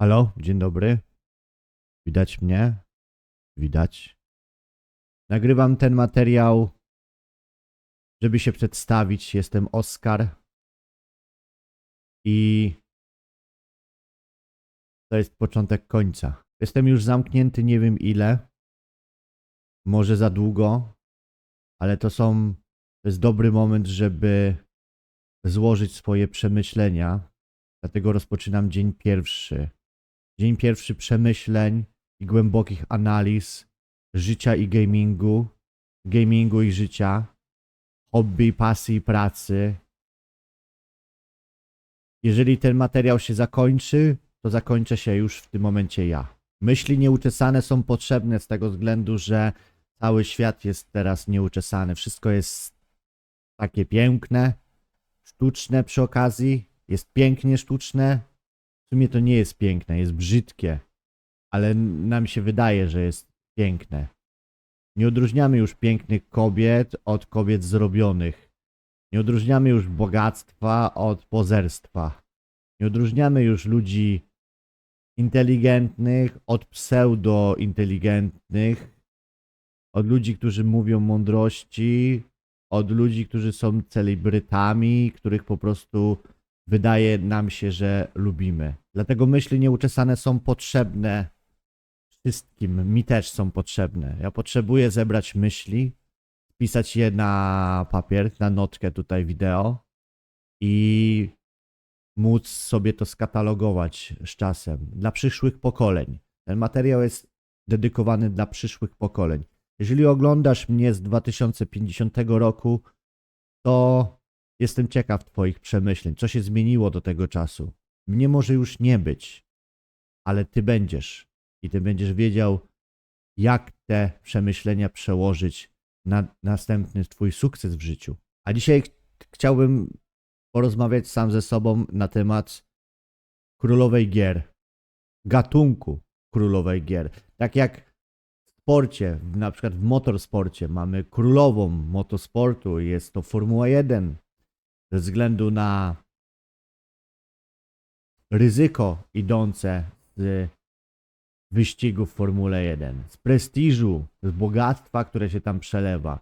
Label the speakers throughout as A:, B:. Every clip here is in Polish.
A: Halo, dzień dobry. Widać mnie? Widać. Nagrywam ten materiał, żeby się przedstawić. Jestem Oskar. I to jest początek końca. Jestem już zamknięty nie wiem ile. Może za długo, ale to są. To jest dobry moment, żeby złożyć swoje przemyślenia. Dlatego rozpoczynam dzień pierwszy. Dzień pierwszy przemyśleń i głębokich analiz życia i gamingu, gamingu i życia, hobby, pasji i pracy. Jeżeli ten materiał się zakończy, to zakończę się już w tym momencie ja. Myśli nieuczesane są potrzebne z tego względu, że cały świat jest teraz nieuczesany. Wszystko jest takie piękne, sztuczne przy okazji. Jest pięknie sztuczne, w sumie to nie jest piękne, jest brzydkie, ale nam się wydaje, że jest piękne. Nie odróżniamy już pięknych kobiet od kobiet zrobionych. Nie odróżniamy już bogactwa od pozerstwa. Nie odróżniamy już ludzi inteligentnych od pseudo-inteligentnych, od ludzi, którzy mówią mądrości, od ludzi, którzy są celebrytami, których po prostu wydaje nam się, że lubimy. Dlatego myśli nieuczesane są potrzebne wszystkim. Mi też są potrzebne. Ja potrzebuję zebrać myśli, pisać je na papier, na notkę tutaj wideo i móc sobie to skatalogować z czasem dla przyszłych pokoleń. Ten materiał jest dedykowany dla przyszłych pokoleń. Jeżeli oglądasz mnie z 2050 roku, to Jestem ciekaw Twoich przemyśleń, co się zmieniło do tego czasu. Mnie może już nie być, ale Ty będziesz. I Ty będziesz wiedział, jak te przemyślenia przełożyć na następny Twój sukces w życiu. A dzisiaj ch- chciałbym porozmawiać sam ze sobą na temat królowej gier, gatunku królowej gier. Tak jak w sporcie, na przykład w motorsporcie mamy królową motosportu, jest to Formuła 1, ze względu na ryzyko idące z wyścigów w Formule 1, z prestiżu, z bogactwa, które się tam przelewa,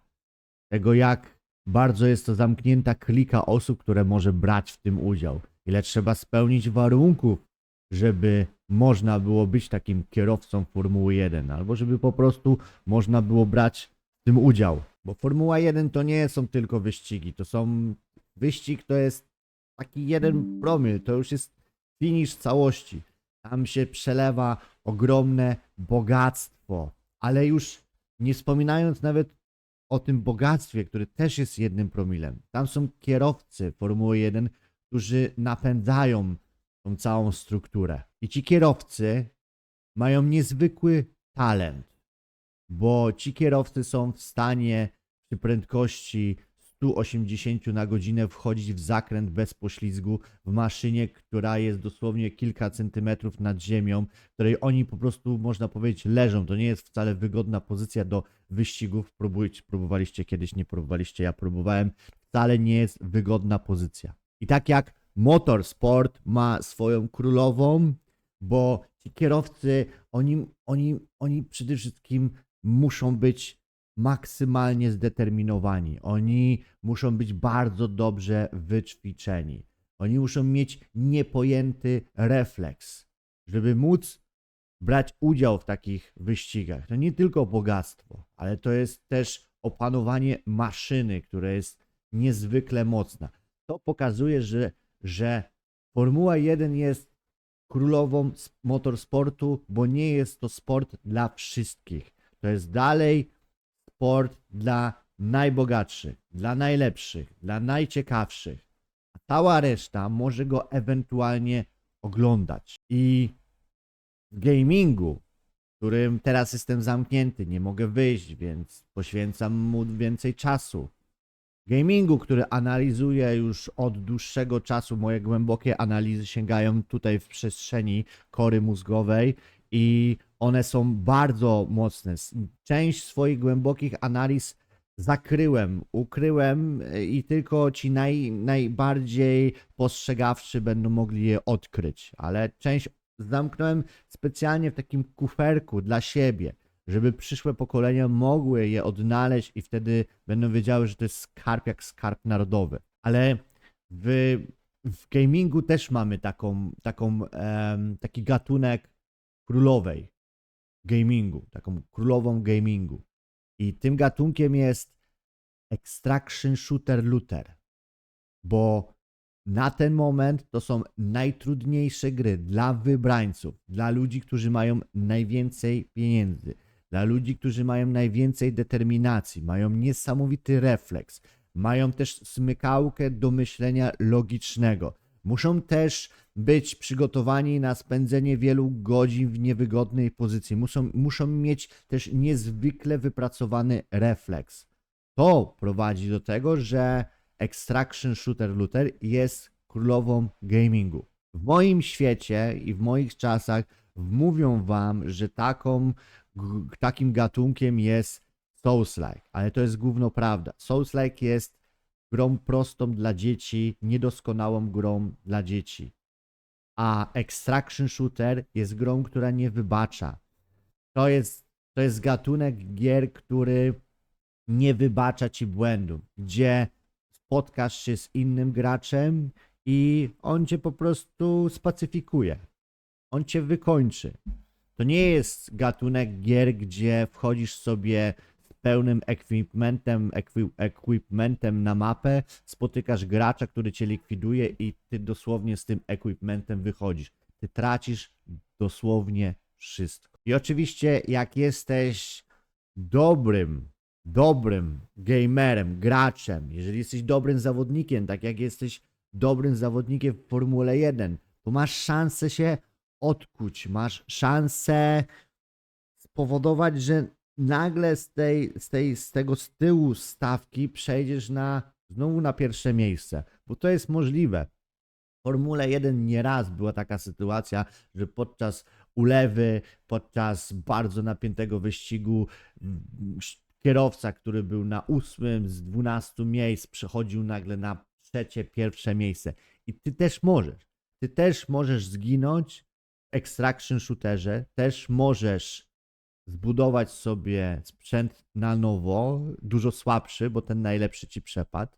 A: tego jak bardzo jest to zamknięta klika osób, które może brać w tym udział, ile trzeba spełnić warunków, żeby można było być takim kierowcą Formuły 1, albo żeby po prostu można było brać w tym udział. Bo Formuła 1 to nie są tylko wyścigi, to są wyścig to jest taki jeden promil, to już jest finisz całości. Tam się przelewa ogromne bogactwo, ale już nie wspominając nawet o tym bogactwie, które też jest jednym promilem. Tam są kierowcy Formuły 1, którzy napędzają tą całą strukturę. I ci kierowcy mają niezwykły talent, bo ci kierowcy są w stanie przy prędkości 180 na godzinę wchodzić w zakręt bez poślizgu w maszynie, która jest dosłownie kilka centymetrów nad ziemią, w której oni po prostu, można powiedzieć, leżą. To nie jest wcale wygodna pozycja do wyścigów. Próbujcie, próbowaliście kiedyś, nie próbowaliście, ja próbowałem. Wcale nie jest wygodna pozycja. I tak jak motorsport ma swoją królową, bo ci kierowcy, oni, oni, oni przede wszystkim muszą być maksymalnie zdeterminowani. Oni muszą być bardzo dobrze wyćwiczeni. Oni muszą mieć niepojęty refleks, żeby móc brać udział w takich wyścigach. To nie tylko bogactwo, ale to jest też opanowanie maszyny, które jest niezwykle mocna. To pokazuje, że, że Formuła 1 jest królową motorsportu, bo nie jest to sport dla wszystkich. To jest dalej sport dla najbogatszych, dla najlepszych, dla najciekawszych. A cała reszta może go ewentualnie oglądać. I w gamingu, w którym teraz jestem zamknięty, nie mogę wyjść, więc poświęcam mu więcej czasu. Gamingu, który analizuję już od dłuższego czasu, moje głębokie analizy sięgają tutaj w przestrzeni kory mózgowej i one są bardzo mocne. Część swoich głębokich analiz zakryłem, ukryłem y, i tylko ci naj, najbardziej postrzegawczy będą mogli je odkryć, ale część zamknąłem specjalnie w takim kuferku dla siebie, żeby przyszłe pokolenia mogły je odnaleźć i wtedy będą wiedziały, że to jest skarb jak skarb narodowy. Ale w, w gamingu też mamy taką, taką, em, taki gatunek królowej gamingu, taką królową gamingu. I tym gatunkiem jest Extraction Shooter Looter, bo na ten moment to są najtrudniejsze gry dla wybrańców, dla ludzi, którzy mają najwięcej pieniędzy, dla ludzi, którzy mają najwięcej determinacji, mają niesamowity refleks, mają też smykałkę do myślenia logicznego. Muszą też być przygotowani na spędzenie wielu godzin w niewygodnej pozycji. Muszą, muszą mieć też niezwykle wypracowany refleks. To prowadzi do tego, że Extraction Shooter Looter jest królową gamingu. W moim świecie i w moich czasach mówią wam, że taką, takim gatunkiem jest Souls-like, ale to jest gówno prawda. Souls-like jest grą prostą dla dzieci, niedoskonałą grą dla dzieci. A Extraction Shooter jest grą, która nie wybacza. To jest, to jest gatunek gier, który nie wybacza ci błędów, gdzie spotkasz się z innym graczem i on cię po prostu spacyfikuje. On cię wykończy. To nie jest gatunek gier, gdzie wchodzisz sobie pełnym equipmentem, equi- equipmentem na mapę, spotykasz gracza, który cię likwiduje i ty dosłownie z tym equipmentem wychodzisz. Ty tracisz dosłownie wszystko. I oczywiście, jak jesteś dobrym, dobrym gamerem, graczem, jeżeli jesteś dobrym zawodnikiem, tak jak jesteś dobrym zawodnikiem w Formule 1, to masz szansę się odkuć, masz szansę spowodować, że nagle z, tej, z, tej, z tego z tyłu stawki przejdziesz na znowu na pierwsze miejsce, bo to jest możliwe. W Formule 1 nieraz była taka sytuacja, że podczas ulewy, podczas bardzo napiętego wyścigu kierowca, który był na ósmym z 12 miejsc, przechodził nagle na trzecie, pierwsze miejsce. I ty też możesz. Ty też możesz zginąć w extraction shooterze, też możesz zbudować sobie sprzęt na nowo, dużo słabszy, bo ten najlepszy ci przepadł,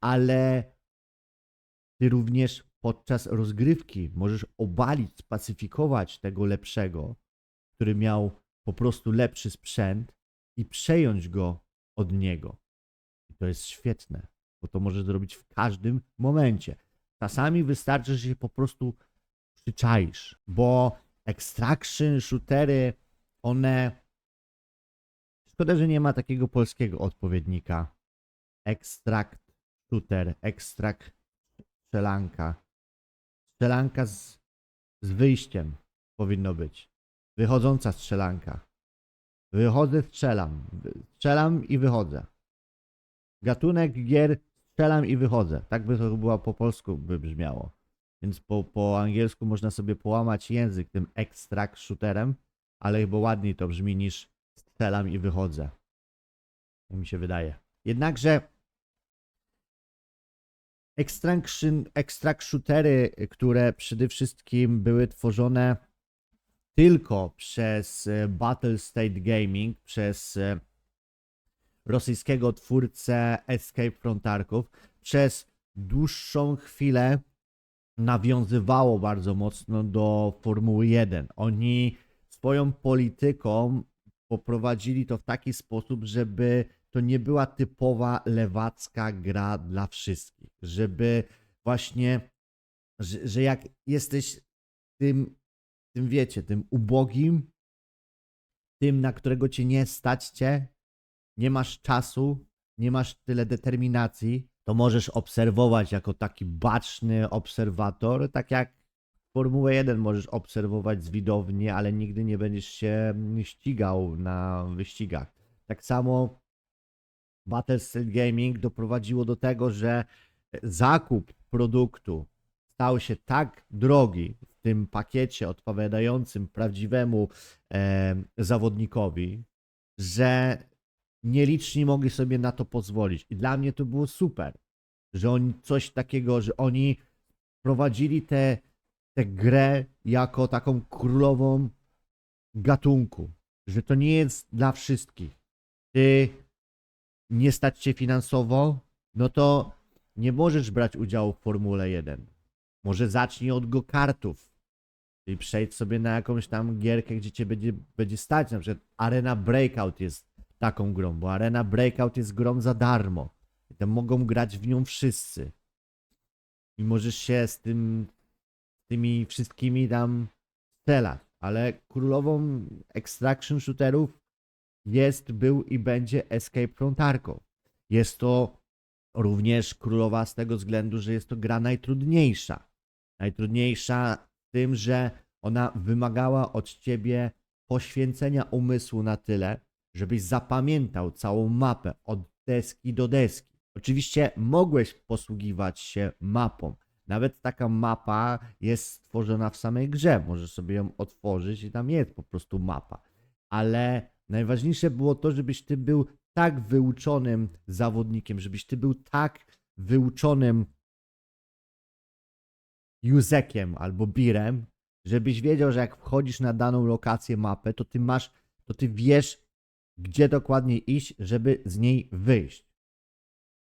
A: ale ty również podczas rozgrywki możesz obalić, spacyfikować tego lepszego, który miał po prostu lepszy sprzęt i przejąć go od niego. I to jest świetne, bo to możesz zrobić w każdym momencie. Czasami wystarczy, że się po prostu przyczaisz, bo extraction shootery, one. Szkoda, że nie ma takiego polskiego odpowiednika. Extract shooter, extract strzelanka. Strzelanka z, z wyjściem powinno być. Wychodząca strzelanka. Wychodzę, strzelam. Strzelam i wychodzę. Gatunek gier strzelam i wychodzę. Tak by to było po polsku by brzmiało. Więc po, po angielsku można sobie połamać język tym extract shooterem, ale chyba ładniej to brzmi niż strzelam i wychodzę. Tak mi się wydaje. Jednakże extract shootery, które przede wszystkim były tworzone tylko przez e, Battle State Gaming, przez e, rosyjskiego twórcę Escape from Tarkov, przez dłuższą chwilę nawiązywało bardzo mocno do Formuły 1. Oni swoją polityką poprowadzili to w taki sposób, żeby to nie była typowa lewacka gra dla wszystkich. Żeby właśnie, że, że jak jesteś tym, tym wiecie, tym ubogim, tym, na którego cię nie stać cię, nie masz czasu, nie masz tyle determinacji, to możesz obserwować jako taki baczny obserwator, tak jak Formułę 1 możesz obserwować z widowni, ale nigdy nie będziesz się ścigał na wyścigach. Tak samo Battlefield Gaming doprowadziło do tego, że zakup produktu stał się tak drogi w tym pakiecie odpowiadającym prawdziwemu e, zawodnikowi, że nieliczni mogli sobie na to pozwolić. I dla mnie to było super, że oni coś takiego, że oni prowadzili tę tę grę jako taką królową gatunku, że to nie jest dla wszystkich. Ty nie stać się finansowo, no to nie możesz brać udziału w Formule 1. Może zacznij od go-kartów. Czyli przejdź sobie na jakąś tam gierkę, gdzie cię będzie, będzie stać. Na przykład Arena Breakout jest taką grą, bo Arena Breakout jest grą za darmo. I tam mogą grać w nią wszyscy. I możesz się z tym, tymi wszystkimi tam strzelać. Ale królową extraction shooterów jest, był i będzie Escape from Tarkov. Jest to również królowa z tego względu, że jest to gra najtrudniejsza. Najtrudniejsza w tym, że ona wymagała od ciebie poświęcenia umysłu na tyle, żebyś zapamiętał całą mapę od deski do deski. Oczywiście mogłeś posługiwać się mapą. Nawet taka mapa jest stworzona w samej grze. Możesz sobie ją otworzyć i tam jest po prostu mapa. Ale najważniejsze było to, żebyś ty był tak wyuczonym zawodnikiem, żebyś ty był tak wyuczonym Józekiem albo Birem, żebyś wiedział, że jak wchodzisz na daną lokację mapę, to ty masz, to ty wiesz, gdzie dokładnie iść, żeby z niej wyjść.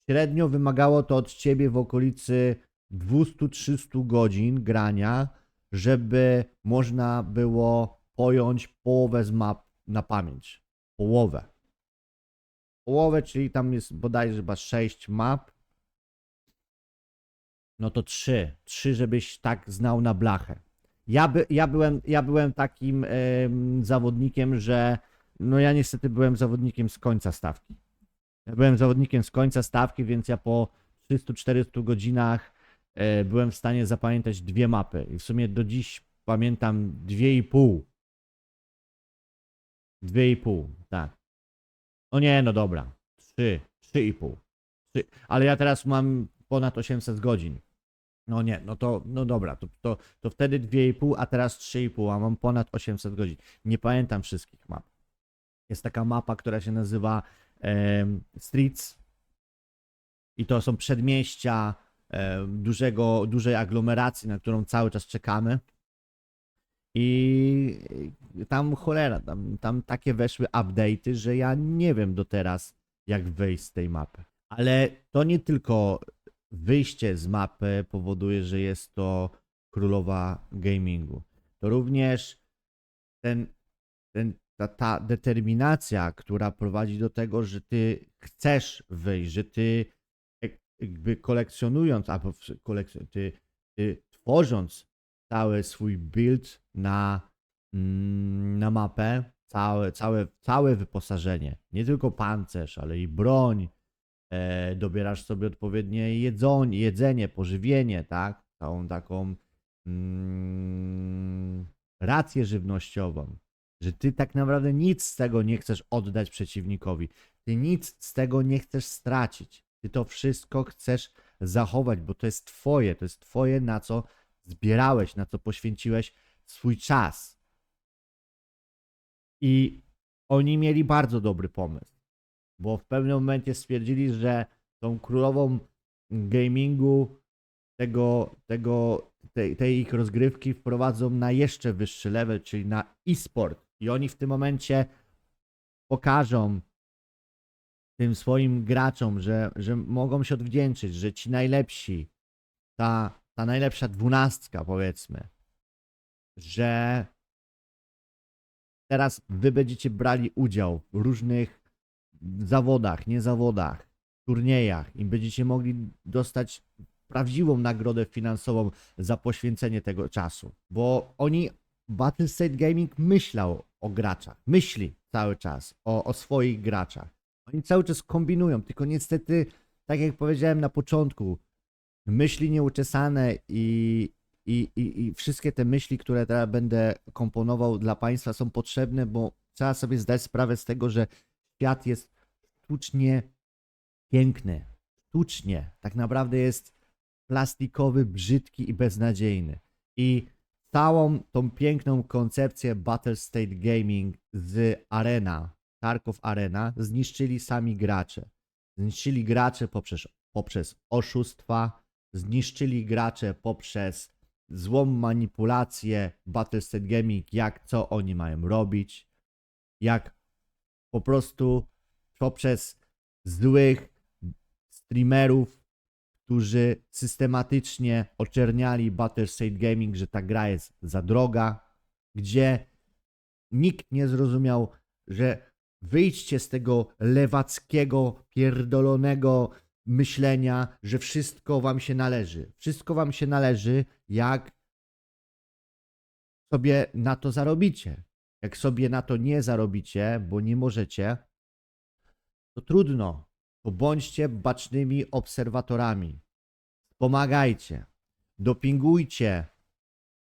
A: Średnio wymagało to od ciebie w okolicy 200-300 godzin grania, żeby można było pojąć połowę z map na pamięć. Połowę. Połowę, czyli tam jest bodajże chyba 6 map. No to 3. 3, żebyś tak znał na blachę. Ja, by, ja, byłem, ja byłem takim em, zawodnikiem, że no ja niestety byłem zawodnikiem z końca stawki. Ja byłem zawodnikiem z końca stawki, więc ja po 300-400 godzinach byłem w stanie zapamiętać dwie mapy. I w sumie do dziś pamiętam dwie i pół. Dwie i pół, tak. No nie, no dobra. Trzy, trzy i pół. Trzy. Ale ja teraz mam ponad 800 godzin. No nie, no to, no dobra, to, to, to wtedy 2,5, a teraz 3,5, a mam ponad 800 godzin. Nie pamiętam wszystkich map. Jest taka mapa, która się nazywa em, Streets i to są przedmieścia dużego, dużej aglomeracji, na którą cały czas czekamy. I tam cholera, tam, tam takie weszły update'y, że ja nie wiem do teraz, jak wyjść z tej mapy. Ale to nie tylko wyjście z mapy powoduje, że jest to królowa gamingu. To również ten, ten, ta, ta determinacja, która prowadzi do tego, że ty chcesz wyjść, że ty jakby kolekcjonując, albo kolekcjon, ty, ty tworząc cały swój build na, mm, na mapę, całe, całe, całe wyposażenie, nie tylko pancerz, ale i broń, e, dobierasz sobie odpowiednie jedzenie, jedzenie, pożywienie, tak? Całą taką mm, rację żywnościową, że ty tak naprawdę nic z tego nie chcesz oddać przeciwnikowi. Ty nic z tego nie chcesz stracić. Ty to wszystko chcesz zachować, bo to jest twoje, to jest twoje, na co zbierałeś, na co poświęciłeś swój czas. I oni mieli bardzo dobry pomysł bo w pewnym momencie stwierdzili, że tą królową gamingu tego, tego, tej, tej ich rozgrywki wprowadzą na jeszcze wyższy level, czyli na e-sport. I oni w tym momencie pokażą tym swoim graczom, że, że mogą się odwdzięczyć, że ci najlepsi, ta, ta najlepsza dwunastka powiedzmy, że teraz wy będziecie brali udział w różnych zawodach, nie zawodach, turniejach i będziecie mogli dostać prawdziwą nagrodę finansową za poświęcenie tego czasu. Bo oni, Battle State Gaming myślał o graczach, myśli cały czas o, o swoich graczach. Oni cały czas kombinują, tylko niestety, tak jak powiedziałem na początku, myśli nieuczesane i, i, i, i wszystkie te myśli, które teraz będę komponował dla Państwa są potrzebne, bo trzeba sobie zdać sprawę z tego, że świat jest sztucznie piękny. Sztucznie. Tak naprawdę jest plastikowy, brzydki i beznadziejny. I całą tą piękną koncepcję Battle State Gaming z Arena, Tarkov Arena, zniszczyli sami gracze. Zniszczyli gracze poprzez, poprzez oszustwa, zniszczyli gracze poprzez złą manipulację Battlestate Gaming, jak co oni mają robić, jak po prostu poprzez złych streamerów, którzy systematycznie oczerniali Battlestate Gaming, że ta gra jest za droga, gdzie nikt nie zrozumiał, że wyjdźcie z tego lewackiego, pierdolonego myślenia, że wszystko wam się należy. Wszystko wam się należy, jak sobie na to zarobicie. Jak sobie na to nie zarobicie, bo nie możecie, to trudno, to bądźcie bacznymi obserwatorami. Pomagajcie, dopingujcie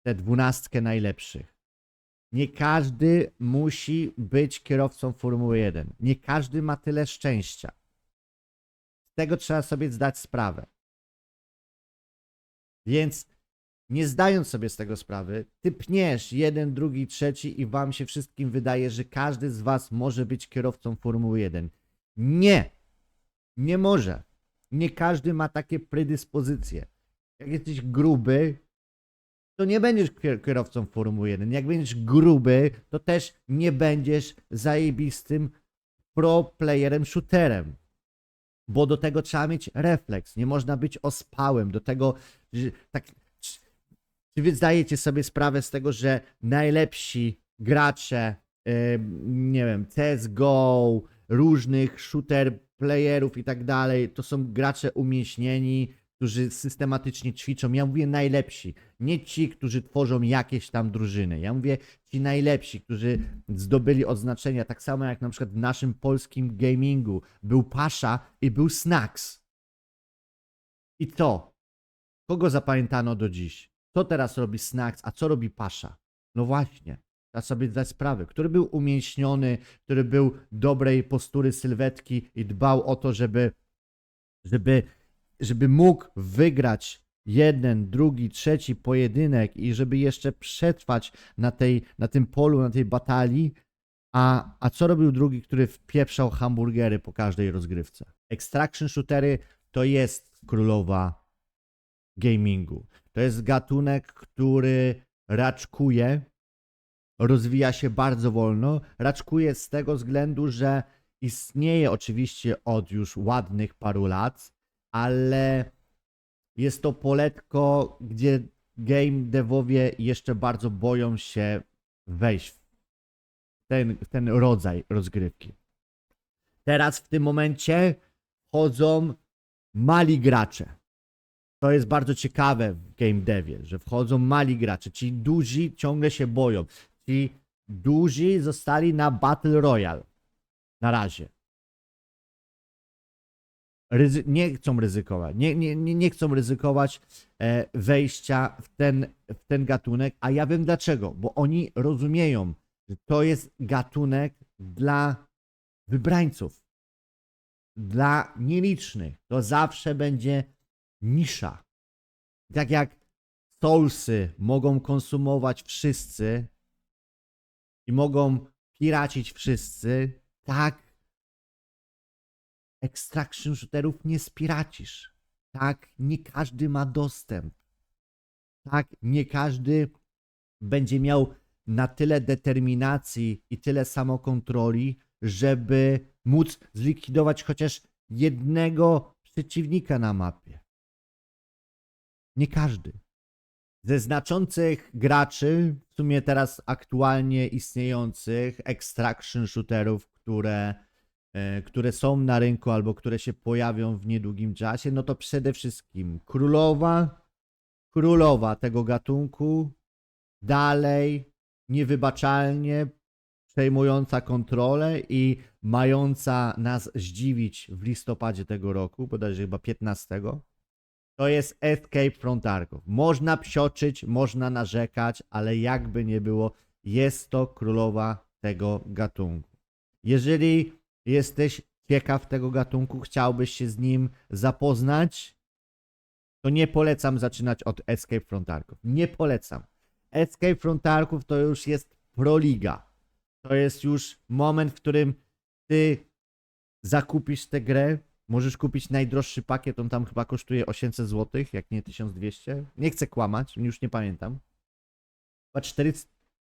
A: tę dwunastkę najlepszych. Nie każdy musi być kierowcą Formuły 1. Nie każdy ma tyle szczęścia. Z tego trzeba sobie zdać sprawę. Więc nie zdając sobie z tego sprawy, ty pniesz jeden, drugi, trzeci i wam się wszystkim wydaje, że każdy z was może być kierowcą Formuły 1. Nie! Nie może. Nie każdy ma takie predyspozycje. Jak jesteś gruby, to nie będziesz kier- kierowcą Formuły 1. Jak będziesz gruby, to też nie będziesz zajebistym pro playerem shooterem. Bo do tego trzeba mieć refleks. Nie można być ospałym. Do tego, że tak. Czy wy zdajecie sobie sprawę z tego, że najlepsi gracze, em, nie wiem, CSGO, różnych shooter playerów i tak dalej, to są gracze umięśnieni, którzy systematycznie ćwiczą. Ja mówię najlepsi, nie ci, którzy tworzą jakieś tam drużyny. Ja mówię ci najlepsi, którzy zdobyli odznaczenia, tak samo jak na przykład w naszym polskim gamingu był Pasza i był Snacks. I co? Kogo zapamiętano do dziś? Co teraz robi Snacks, a co robi Pasza? No właśnie, trzeba sobie zdać sprawę. Który był umięśniony, który był dobrej postury sylwetki i dbał o to, żeby, żeby, żeby mógł wygrać jeden, drugi, trzeci pojedynek i żeby jeszcze przetrwać na, tej, na tym polu, na tej batalii. A, a co robił drugi, który wpieprzał hamburgery po każdej rozgrywce? Extraction shootery to jest królowa gamingu. To jest gatunek, który raczkuje, rozwija się bardzo wolno. Raczkuje z tego względu, że istnieje oczywiście od już ładnych paru lat, ale jest to poletko, gdzie game devowie jeszcze bardzo boją się wejść w ten, w ten rodzaj rozgrywki. Teraz w tym momencie wchodzą mali gracze. To jest bardzo ciekawe w game devie, że wchodzą mali gracze. Ci duzi ciągle się boją. Ci duzi zostali na Battle Royale. Na razie. Ryzy- nie chcą ryzykować. Nie, nie, nie, chcą ryzykować e, wejścia w ten, w ten gatunek. A ja wiem dlaczego. Bo oni rozumieją, że to jest gatunek dla wybrańców. Dla nielicznych. To zawsze będzie nisza. Tak jak Soulsy mogą konsumować wszyscy i mogą piracić wszyscy, tak extraction shooterów nie spiracisz. Tak, nie każdy ma dostęp. Tak, nie każdy będzie miał na tyle determinacji i tyle samokontroli, żeby móc zlikwidować chociaż jednego przeciwnika na mapie. Nie każdy. Ze znaczących graczy, w sumie teraz aktualnie istniejących extraction shooterów, które, które są na rynku albo które się pojawią w niedługim czasie, no to przede wszystkim królowa, królowa tego gatunku, dalej niewybaczalnie przejmująca kontrolę i mająca nas zdziwić w listopadzie tego roku, bodajże chyba 15. To jest Escape from Tarkov. Można psioczyć, można narzekać, ale jakby nie było, jest to królowa tego gatunku. Jeżeli jesteś ciekaw tego gatunku, chciałbyś się z nim zapoznać, to nie polecam zaczynać od Escape from Tarkov. Nie polecam. Escape from Tarkov to już jest proliga. To jest już moment, w którym ty zakupisz tę grę, Możesz kupić najdroższy pakiet, on tam chyba kosztuje 800 zł, jak nie 1200. Nie chcę kłamać, już nie pamiętam. Chyba 400,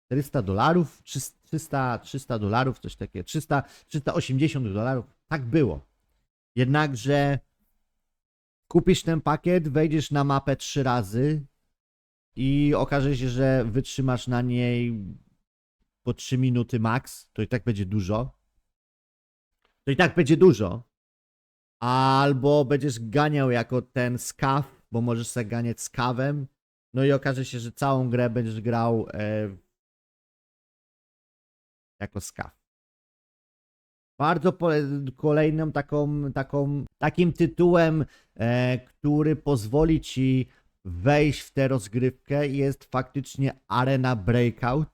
A: 400 dolarów, 300, 300 dolarów, coś takiego, 300, 380 dolarów, tak było. Jednakże kupisz ten pakiet, wejdziesz na mapę trzy razy i okaże się, że wytrzymasz na niej po 3 minuty max, to i tak będzie dużo. To i tak będzie dużo. Albo będziesz ganiał jako ten skaw, bo możesz sobie ganiać skawem. No i okaże się, że całą grę będziesz grał e, jako skaw. Bardzo kolejnym taką, taką, takim tytułem, e, który pozwoli ci wejść w tę rozgrywkę jest faktycznie Arena Breakout.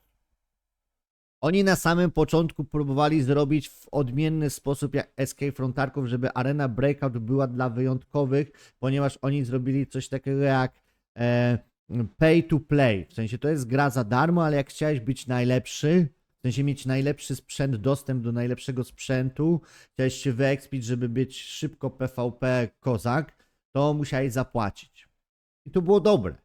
A: Oni na samym początku próbowali zrobić w odmienny sposób jak Escape from Tarkov, żeby Arena Breakout była dla wyjątkowych, ponieważ oni zrobili coś takiego jak e, pay to play. W sensie to jest gra za darmo, ale jak chciałeś być najlepszy, w sensie mieć najlepszy sprzęt, dostęp do najlepszego sprzętu, chciałeś się wyekspić, żeby być szybko PvP kozak, to musiałeś zapłacić. I to było dobre.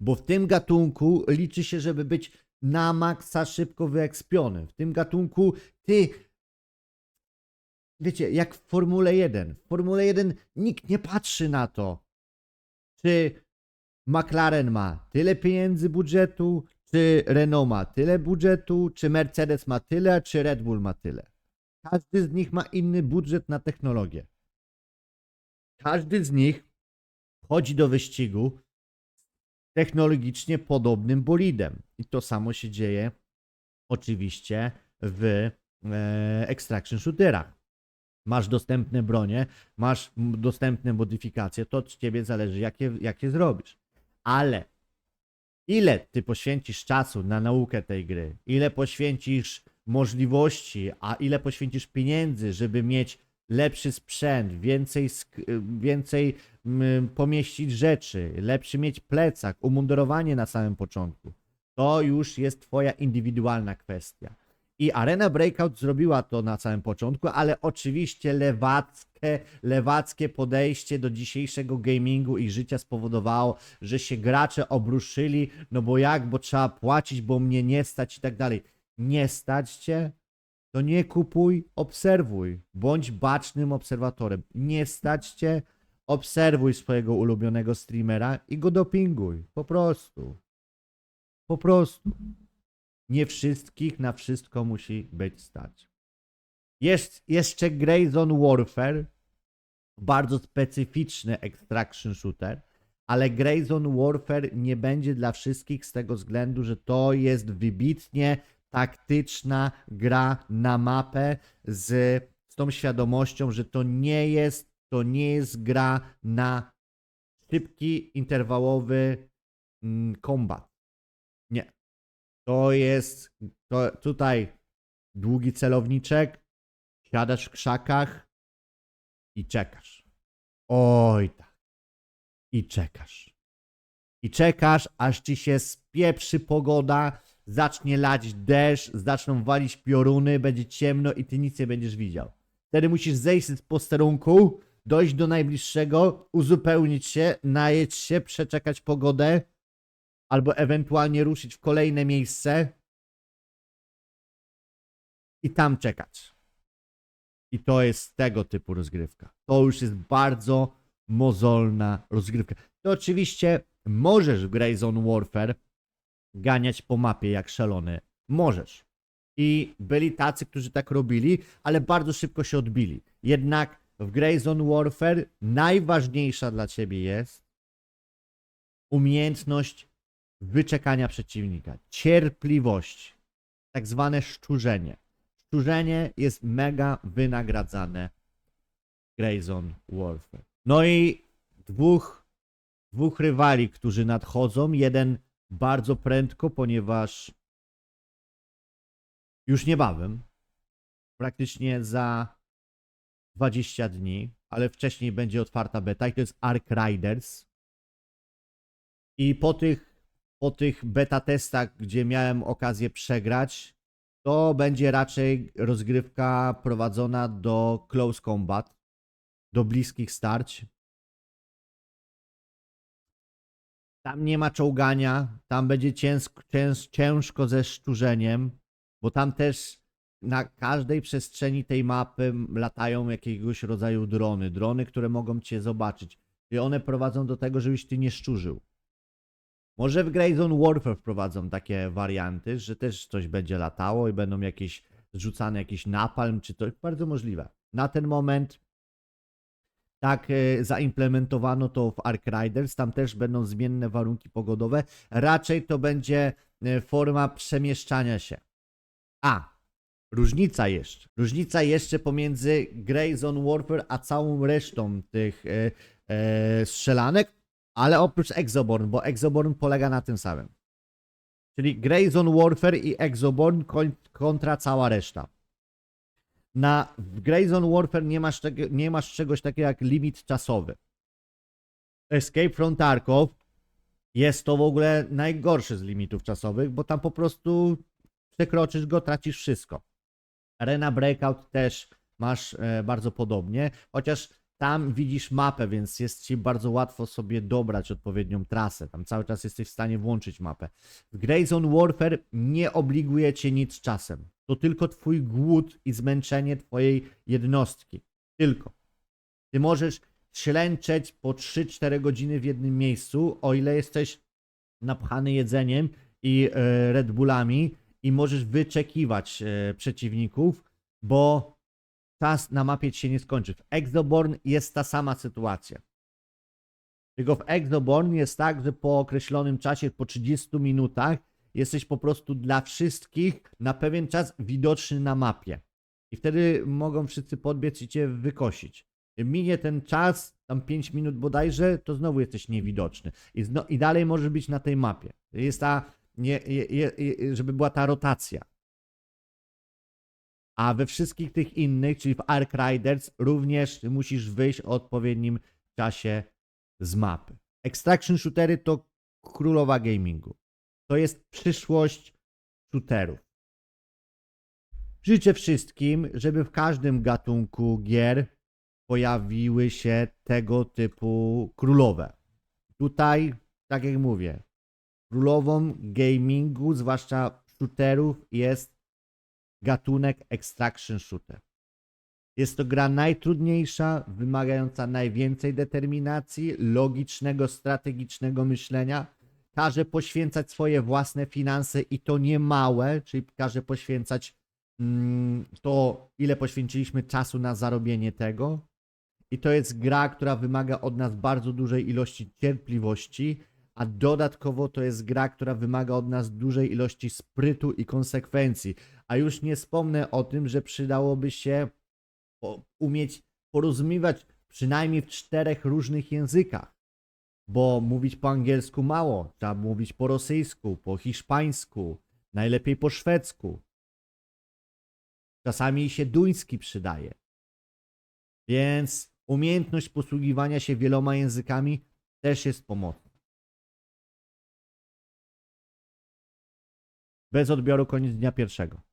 A: Bo w tym gatunku liczy się, żeby być na maksa szybko wyekspiony. W tym gatunku ty. Wiecie, jak w Formule 1. W Formule 1 nikt nie patrzy na to, czy McLaren ma tyle pieniędzy budżetu, czy Renault ma tyle budżetu, czy Mercedes ma tyle, czy Red Bull ma tyle. Każdy z nich ma inny budżet na technologię. Każdy z nich wchodzi do wyścigu technologicznie podobnym bolidem. I to samo się dzieje oczywiście w e, extraction shooterach. Masz dostępne bronie, masz dostępne modyfikacje, to od ciebie zależy, jakie, jakie zrobisz. Ale ile ty poświęcisz czasu na naukę tej gry, ile poświęcisz możliwości, a ile poświęcisz pieniędzy, żeby mieć lepszy sprzęt, więcej, więcej mm, pomieścić rzeczy, lepszy mieć plecak, umundurowanie na samym początku. To już jest twoja indywidualna kwestia. I Arena Breakout zrobiła to na samym początku, ale oczywiście lewackie, lewackie podejście do dzisiejszego gamingu i życia spowodowało, że się gracze obruszyli, no bo jak, bo trzeba płacić, bo mnie nie stać i tak dalej. Nie stać cię? To nie kupuj, obserwuj. Bądź bacznym obserwatorem. Nie stać cię? Obserwuj swojego ulubionego streamera i go dopinguj. Po prostu. Po prostu. Nie wszystkich na wszystko musi być stać. Jest jeszcze Grey Zone Warfare. Bardzo specyficzny extraction shooter. Ale Grey Zone Warfare nie będzie dla wszystkich z tego względu, że to jest wybitnie taktyczna gra na mapę z, z tą świadomością, że to nie jest, to nie jest gra na szybki, interwałowy mm, kombat. To jest to tutaj długi celowniczek, siadasz w krzakach i czekasz. Oj tak. I czekasz. I czekasz, aż ci się spieprzy pogoda, zacznie lać deszcz, zaczną walić pioruny, będzie ciemno i ty nic nie będziesz widział. Wtedy musisz zejść z posterunku, dojść do najbliższego, uzupełnić się, najeść się, przeczekać pogodę, albo ewentualnie ruszyć w kolejne miejsce i tam czekać. I to jest tego typu rozgrywka. To już jest bardzo mozolna rozgrywka. To oczywiście możesz w Grey Zone Warfare ganiać po mapie jak szalony. Możesz. I byli tacy, którzy tak robili, ale bardzo szybko się odbili. Jednak w Grey Zone Warfare najważniejsza dla ciebie jest umiejętność wyczekania przeciwnika, cierpliwość, tak zwane szczurzenie. Szczurzenie jest mega wynagradzane Zone Warfare. No i dwóch, dwóch rywali, którzy nadchodzą. Jeden bardzo prędko, ponieważ już niebawem, praktycznie za 20 dni, ale wcześniej będzie otwarta beta i to jest Ark Riders. I po tych, po tych beta testach, gdzie miałem okazję przegrać, to będzie raczej rozgrywka prowadzona do Close Combat. do bliskich starć. Tam nie ma czołgania, tam będzie ciężko, cięż, ciężko ze szczurzeniem, bo tam też na każdej przestrzeni tej mapy latają jakiegoś rodzaju drony. Drony, które mogą cię zobaczyć. I one prowadzą do tego, żebyś ty nie szczurzył. Może w Grey Zone Warfare wprowadzą takie warianty, że też coś będzie latało i będą jakieś zrzucane jakiś napalm, czy to bardzo możliwe. Na ten moment tak e, zaimplementowano to w Ark Riders, tam też będą zmienne warunki pogodowe. Raczej to będzie e, forma przemieszczania się. A, różnica jeszcze. Różnica jeszcze pomiędzy Grey Zone Warfare a całą resztą tych e, e, strzelanek, ale oprócz Exoborn, bo Exoborn polega na tym samym. Czyli Grey Zone Warfare i Exoborn kon- kontra cała reszta. Na w Grey Zone Warfare nie masz, nie masz czegoś takiego jak limit czasowy. Escape from Tarkov jest to w ogóle najgorszy z limitów czasowych, bo tam po prostu przekroczysz go, tracisz wszystko. Arena Breakout też masz e, bardzo podobnie, chociaż tam widzisz mapę, więc jest ci bardzo łatwo sobie dobrać odpowiednią trasę. Tam cały czas jesteś w stanie włączyć mapę. W Grey Zone Warfare nie obliguje cię nic czasem. To tylko twój głód i zmęczenie twojej jednostki. Tylko. Ty możesz ślęczeć po 3-4 godziny w jednym miejscu, o ile jesteś napchany jedzeniem i e, Red Bullami i możesz wyczekiwać e, przeciwników, bo czas na mapie ci się nie skończy. W Exoborn jest ta sama sytuacja. Tylko w Exoborn jest tak, że po określonym czasie, po 30 minutach, jesteś po prostu dla wszystkich na pewien czas widoczny na mapie. I wtedy mogą wszyscy podbiec i cię wykosić. Minie ten czas, tam 5 minut bodajże, to znowu jesteś niewidoczny. I, zno, i dalej możesz być na tej mapie. Jest ta, nie, je, je, żeby była ta rotacja. A we wszystkich tych innych, czyli w Ark Riders, również musisz wyjść o odpowiednim czasie z mapy. Extraction shootery to królowa gamingu. To jest przyszłość shooterów. Życzę wszystkim, żeby w każdym gatunku gier pojawiły się tego typu królowe. Tutaj, tak jak mówię, królową gamingu, zwłaszcza shooterów, jest gatunek Extraction Shooter. Jest to gra najtrudniejsza, wymagająca najwięcej determinacji, logicznego, strategicznego myślenia. Każe poświęcać swoje własne finanse i to nie małe, czyli każe poświęcać mm, to, ile poświęciliśmy czasu na zarobienie tego. I to jest gra, która wymaga od nas bardzo dużej ilości cierpliwości, a dodatkowo to jest gra, która wymaga od nas dużej ilości sprytu i konsekwencji. A już nie wspomnę o tym, że przydałoby się umieć porozumiewać przynajmniej w czterech różnych językach. Bo mówić po angielsku mało, trzeba mówić po rosyjsku, po hiszpańsku, najlepiej po szwedzku. Czasami się duński przydaje. Więc umiejętność posługiwania się wieloma językami też jest pomocna. Bez odbioru koniec dnia pierwszego.